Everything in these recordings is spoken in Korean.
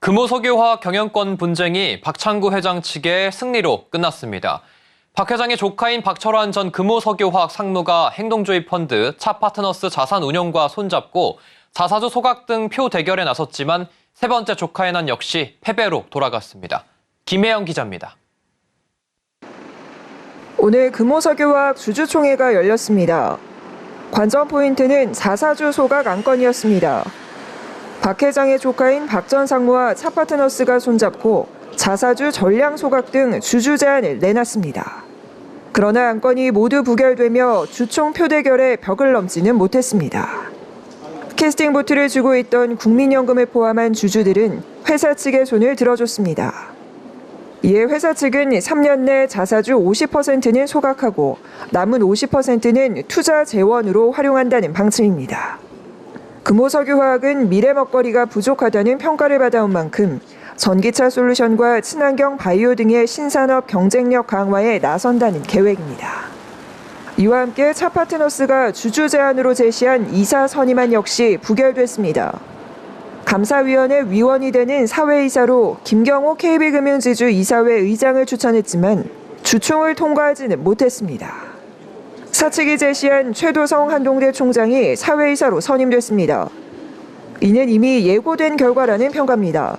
금호석유화학 경영권 분쟁이 박창구 회장 측의 승리로 끝났습니다. 박 회장의 조카인 박철환 전 금호석유화학 상무가 행동주의 펀드 차파트너스 자산운용과 손잡고 자사주 소각 등 표 대결에 나섰지만 세 번째 조카의 난 역시 패배로 돌아갔습니다. 김혜영 기자입니다. 오늘 금호석유화학 주주총회가 열렸습니다. 관전 포인트는 자사주 소각 안건이었습니다. 박 회장의 조카인 박 전 상무와 차파트너스가 손잡고 자사주 전량 소각 등 주주 제안을 내놨습니다. 그러나 안건이 모두 부결되며 주총 표대결에 벽을 넘지는 못했습니다. 캐스팅 보트를 쥐고 있던 국민연금을 포함한 주주들은 회사 측의 손을 들어줬습니다. 이에 회사 측은 3년 내 자사주 50%는 소각하고 남은 50%는 투자 재원으로 활용한다는 방침입니다. 금호석유화학은 미래 먹거리가 부족하다는 평가를 받아온 만큼 전기차 솔루션과 친환경 바이오 등의 신산업 경쟁력 강화에 나선다는 계획입니다. 이와 함께 차 파트너스가 주주 제안으로 제시한 이사 선임안 역시 부결됐습니다. 감사위원회 위원이 되는 사회이사로 김경호 KB금융지주 이사회 의장을 추천했지만 주총을 통과하지는 못했습니다. 사측이 제시한 최도성 한동대 총장이 사회이사로 선임됐습니다. 이는 이미 예고된 결과라는 평가입니다.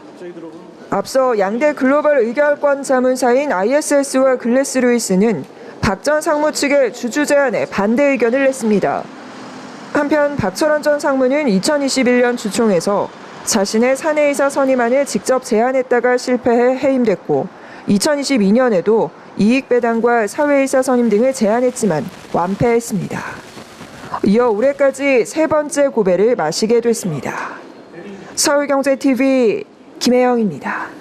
앞서 양대 글로벌 의결권 자문사인 ISS와 글래스 루이스는 박 전 상무 측의 주주 제안에 반대 의견을 냈습니다. 한편 박철원 전 상무는 2021년 주총에서 자신의 사내이사 선임안을 직접 제안했다가 실패해 해임됐고 2022년에도 이익 배당과 사회이사 선임 등을 제안했지만 완패했습니다. 이어 올해까지 세 번째 고배를 마시게 됐습니다. 서울경제TV 김혜영입니다.